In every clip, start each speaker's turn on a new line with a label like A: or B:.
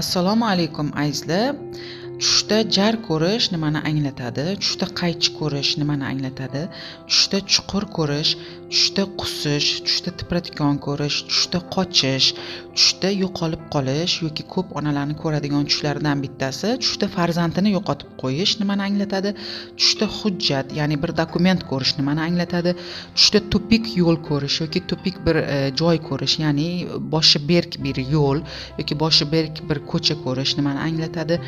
A: assalomu alaykum azizlar tushda jar ko'rish nimani anglatadi? Tushda qaychi ko'rish nimani anglatadi? Tushda chuqur ko'rish tushda qusish tushda tipratikon ko'rish tushda qochish tushda yo'qolib qolish yoki ko'p onalarni ko'radigan tushlardan bittasi tushda farzandini yo'qotib qo'yish nimani anglatadi? Tushda hujjat ya'ni bir dokument ko'rish nimani anglatadi? Tushda tupik yo'l ko'rish yoki tupik bir e, joy ko'rish ya'ni boshi berk bir yo'l yoki boshi berk bir ko'cha ko'rish nimani anglatadi?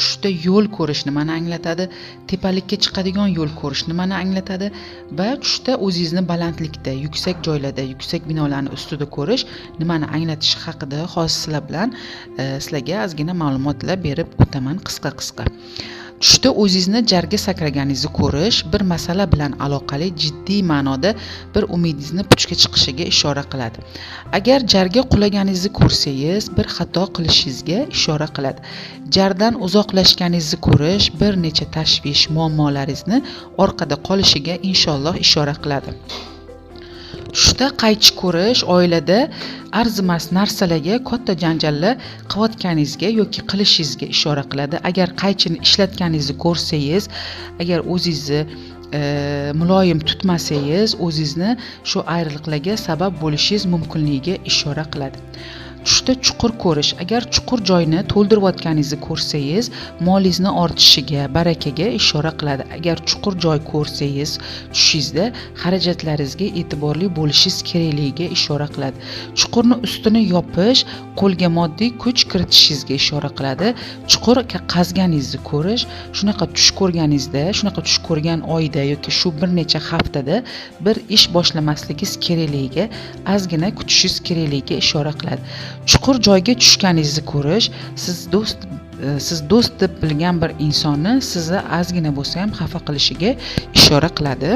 A: Tushda yo'l ko'rish nimani anglatadi? Tepalikka chiqadigan yo'l ko'rish nimani anglatadi? Va tushda o'zingizni baland balandlikda yuksak joylarda yuksak binolarni ustida ko'rish nimani anglatishi haqida hozir sizlar bilan e, sizlarga ozgina ma'lumotlar berib o'taman qisqa qisqa. Tushda o'zingizni jarga sakraganingizni ko'rish bir masala bilan aloqali jiddiy ma'noda bir umidingizni puchga chiqishiga ishora qiladi. Agar jarga qulaganingizni ko'rsangiz bir xato qilishingizga ishora qiladi. Jardan uzoqlashganingizni ko'rish bir necha tashvish muammolaringizni orqada qolishiga inshaalloh ishora qiladi. Tushda qaychi ko'rish oilada arzimas narsalarga katta janjallar qilayotganingizga yoki qilishingizga ishora qiladi. Agar qaychini ishlatganingizni ko'rsangiz agar o'zingizni e, muloyim tutmasangiz o'zingizni shu ayriliqlarga sabab bo'lishingiz mumkinligiga ishora qiladi. Tushda chuqur ko'rish. Agar chuqur joyni to'ldirayotganingizni ko'rsangiz molingizni ortishiga barakaga ishora qiladi. Agar chuqur joy ko'rsangiz tushingizda xarajatlaringizga e'tiborli bo'lishingiz kerakligiga ishora qiladi. Chuqurni ustini yopish qo'lga moddiy kuch kiritishingizga ishora qiladi. Chuqur qazganingizni ko'rish shunaqa tush ko'rganingizda shunaqa tush ko'rgan oyda yoki shu bir necha haftada bir ish boshlamasligingiz kerakligiga ozgina kutishingiz kerakligiga ishora qiladi. Chuqur joyga tushganingizni ko'rish siz do'st e, siz do'st deb bilgan bir insonni sizni ozgina bo'lsa ham xafa qilishiga ishora qiladi.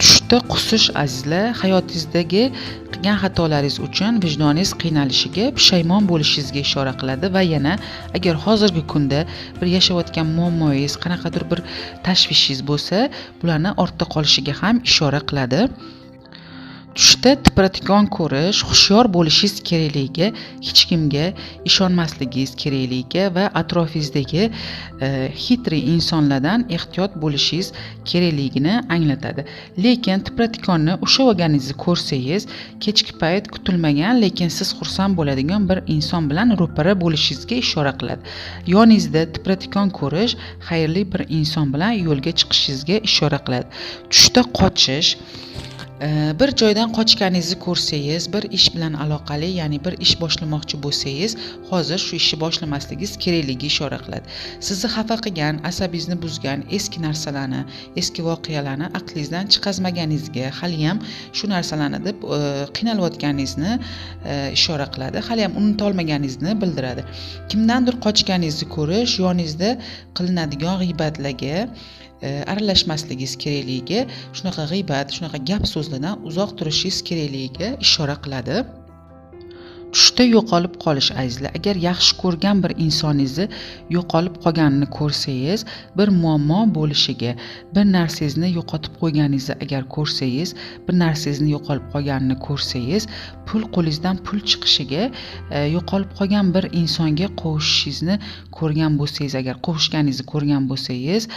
A: Tushda qusish azizlar hayotingizdagi qilgan xatolaringiz uchun vijdoningiz qiynalishiga pushaymon bo'lishingizga ishora qiladi va yana agar hozirgi kunda bir yashayotgan muammoyingiz qanaqadir bir tashvishingiz bo'lsa bularni ortda qolishiga ham ishora qiladi. Tushda tipratikon ko'rish hushyor bo'lishingiz kerakligiga hech kimga ishonmasligingiz kerakligiga va atrofingizdagi e, xitri insonlardan ehtiyot bo'lishingiz kerakligini anglatadi. Lekin tipratikonni ushlab ko'rsangiz kechki payt kutilmagan lekin siz xursand bo'ladigan bir inson bilan ro'para bo'lishingizga ishora qiladi. Yoningizda tipratikon ko'rish xayrli bir inson bilan yo'lga chiqishingizga ishora qiladi. Tushda qochish bir joydan qochganingizni ko'rsangiz bir ish bilan aloqali ya'ni bir ish boshlamoqchi bo'lsangiz hozir shu ishni boshlamasligingiz kerakligiga ishora qiladi. Sizni xafa qilgan asabingizni buzgan eski narsalarni eski voqealarni aqlingizdan chiqazmaganingizga haliyam shu narsalarni deb e, qiynalayotganingizni e, ishora qiladi. Haliyam unutolmaganligingizni bildiradi. Kimdandir qochganingizni ko'rish yoningizda qilinadigan g'iybatlarga E, aralashmasligingiz kerakligiga shunaqa g'iybat shunaqa gap so'zlardan uzoq turishingiz kerakligiga ishora qiladi. Tushda yo'qolib qolish azizlar. Agar yaxshi ko'rgan bir insoningizni yo'qolib qolganini ko'rsangiz bir muammo bo'lishiga bir narsangizni yo'qotib qo'yganingizni agar ko'rsangiz bir narsangizni yo'qolib qolganini ko'rsangiz pul qo'lingizdan pul chiqishiga e, yo'qolib qolgan bir insonga qovushishingizni ko'rgan bo'lsangiz agar qovushganingizni ko'rgan bo'lsangiz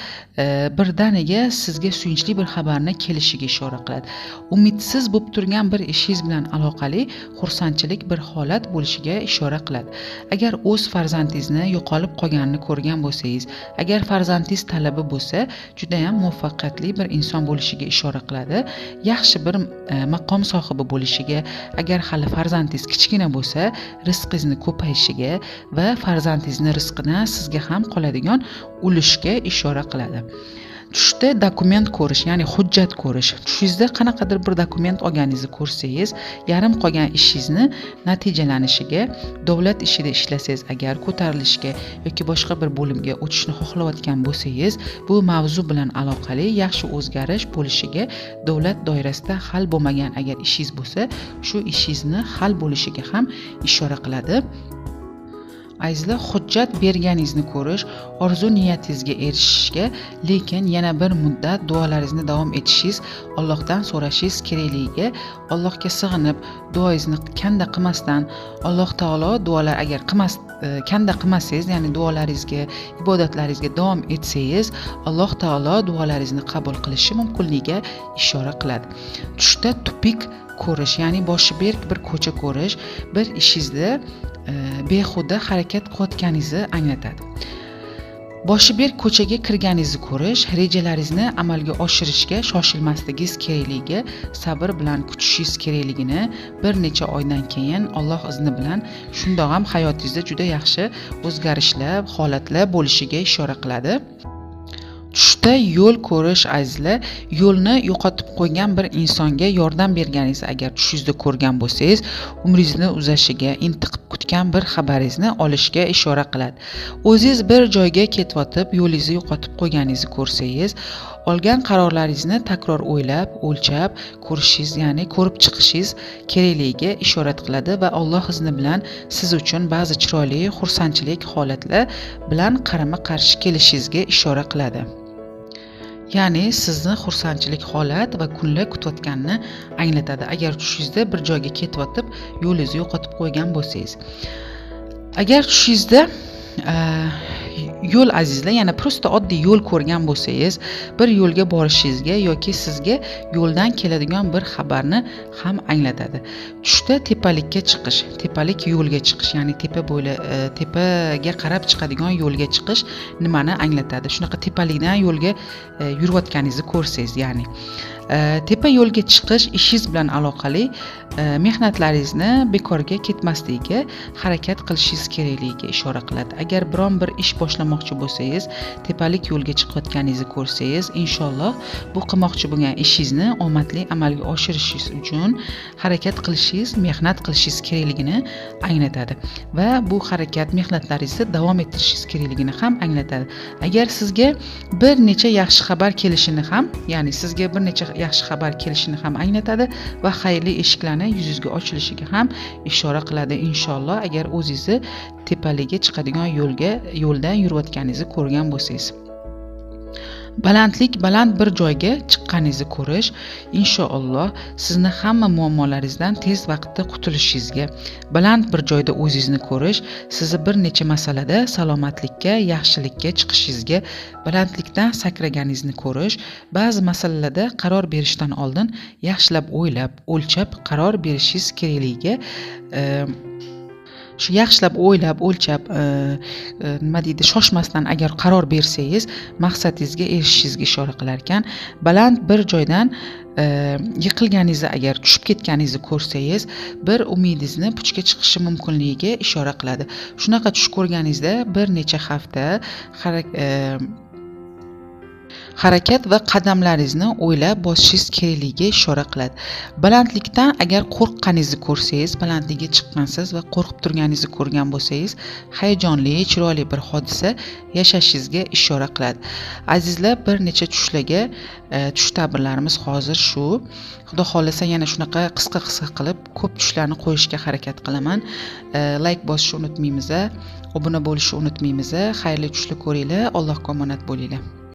A: e, birdaniga sizga suyunchli bir xabarni kelishiga ishora qiladi. Umidsiz bo'lib turgan bir ishingiz bilan aloqali xursandchilik bir hol holat bo'lishiga ishora qiladi. Agar o'z farzandingizni yo'qolib qolganini ko'rgan bo'lsangiz agar farzandingiz talaba bo'lsa judayam muvaffaqiyatli bir inson bo'lishiga ishora qiladi. Yaxshi bir e, maqom sohibi bo'lishiga agar hali farzandingiz kichkina bo'lsa rizqingizni ko'payishiga va farzandingizni rizqidan sizga ham qoladigan ulushga ishora qiladi. Tushda dokument ko'rish ya'ni hujjat ko'rish. Tushingizda qanaqadir bir dokument olganingizni ko'rsangiz yarim qolgan ishingizni natijalanishiga davlat ishida ishlasangiz agar ko'tarilishga yoki boshqa bir bo'limga o'tishni xohlayotgan bo'lsangiz bu mavzu bilan aloqali yaxshi o'zgarish bo'lishiga davlat doirasida hal bo'lmagan agar ishingiz bo'lsa shu ishingizni hal bo'lishiga ham ishora qiladi. Azizlar hujjat berganingizni ko'rish orzu niyatingizga erishishga lekin yana bir muddat duolaringizni davom etishingiz allohdan so'rashingiz kerakligiga allohga sig'inib duoyingizni kanda qilmasdan alloh taolo duolar agar qilmas e, kanda qilmasangiz ya'ni duolaringizga ibodatlaringizga davom etsangiz alloh taolo duolaringizni qabul qilishi mumkinligiga ishora qiladi. Tushda tupik ko'rish ya'ni boshi berk bir ko'cha ko'rish bir ishingizda E, behuda harakat qilayotganingizni anglatadi. Boshi berk ko'chaga kirganingizni ko'rish rejalaringizni amalga oshirishga shoshilmasligingiz kerakligi sabr bilan kutishingiz kerakligini bir necha oydan keyin alloh izni bilan shundoq ham hayotingizda juda yaxshi o'zgarishlar holatlar bo'lishiga ishora qiladi. Tushda yo'l ko'rish azizlar yo'lni yo'qotib qo'ygan bir insonga yordam berganingiz agar tushingizda ko'rgan bo'lsangiz umringizni uzashiga intiqib kutgan bir xabaringizni olishga ishora qiladi. O'zingiz bir joyga ketayotib yo'lingizni yo'qotib qo'yganingizni ko'rsangiz olgan qarorlaringizni takror o'ylab o'lchab ko'rishingiz ya'ni ko'rib chiqishingiz kerakligiga ishorat qiladi va alloh izni bilan siz uchun ba'zi chiroyli xursandchilik holatlar bilan qarama qarshi kelishingizga ishora qiladi. Ya'ni sizni xursandchilik holat va kunlar kutayotganini anglatadi. Agar tushingizda bir joyga ketayotib yo'lingizni yo'qotib qo'ygan bo'lsangiz. Agar tushingizda Э, yo'l azizlar yana просто oddiy yo'l ko'rgan bo'lsangiz bir yo'lga borishingizga yoki sizga yo'ldan keladigan bir xabarni ham anglatadi. Tushda tepalikka chiqish tepalik yo'lga chiqish ya'ni tepa bo'ylab e, tepaga qarab chiqadigan yo'lga chiqish nimani anglatadi? Shunaqa tepalikdan yo'lga e, yurayotganingizni ko'rsangiz ya'ni Э, tepa yo'lga chiqish ishingiz bilan aloqali e, mehnatlaringizni bekorga ketmasligiga harakat qilishingiz kerakligiga ishora qiladi. Agar biron bir ish boshlamoqchi bo'lsangiz tepalik yo'lga chiqayotganingizni ko'rsangiz inshaalloh bu qilmoqchi bo'lgan ishingizni omadli amalga oshirishingiz uchun harakat qilishingiz mehnat qilishingiz kerakligini anglatadi va bu harakat mehnatlaringizni davom ettirishingiz kerakligini ham anglatadi. Agar sizga bir necha yaxshi xabar kelishini ham ya'ni sizga bir necha yaxshi xabar kelishini ham anglatadi va xayrli eshiklarni yuzingizga ochilishiga ham ishora qiladi. Inshaalloh agar o'zingizni tepaligiga chiqadigan yo'lga yo'ldan yurayotganingizni ko'rgan bo'lsangiz. Balandlik baland bir joyga chiqqaningizni ko'rish inshaalloh sizni hamma muammolaringizdan tez vaqtda qutulishingizga baland bir joyda o'zingizni ko'rish sizni bir necha masalada salomatlikka yaxshilikka chiqishingizga balandlikdan sakraganingizni ko'rish ba'zi masalalarda qaror berishdan oldin yaxshilab o'ylab o'lchab qaror berishingiz kerakligiga e, shu yaxshilab o'ylab o'lchab e, e, nima deydi shoshmasdan agar qaror bersangiz maqsadingizga erishishingizga ishora qilar ekan baland bir joydan e, yiqilganingizni agar tushib ketganingizni ko'rsangiz bir umidingizni puchga chiqishi mumkinligiga ishora qiladi. Shunaqa tush ko'rganingizda bir necha hafta harakat va qadamlaringizni o'ylab bosishingiz kerakligiga ishora qiladi. Balandlikdan agar qo'rqqaningizni ko'rsangiz balandlikka chiqqansiz va qo'rqib turganingizni ko'rgan bo'lsangiz hayajonli chiroyli bir hodisa yashashingizga ishora qiladi. Azizlar bir necha tushlarga e, tush ta'birlarimiz hozir shu. Xudo xohlasa yana shunaqa qisqa qisqa qilib ko'p tushlarni qo'yishga harakat qilaman. E, Layk bosishni unutmaymiz obuna bo'lishni unutmaymiz xayrli tushlar ko'ringlar. Allohga omonat bo'linglar.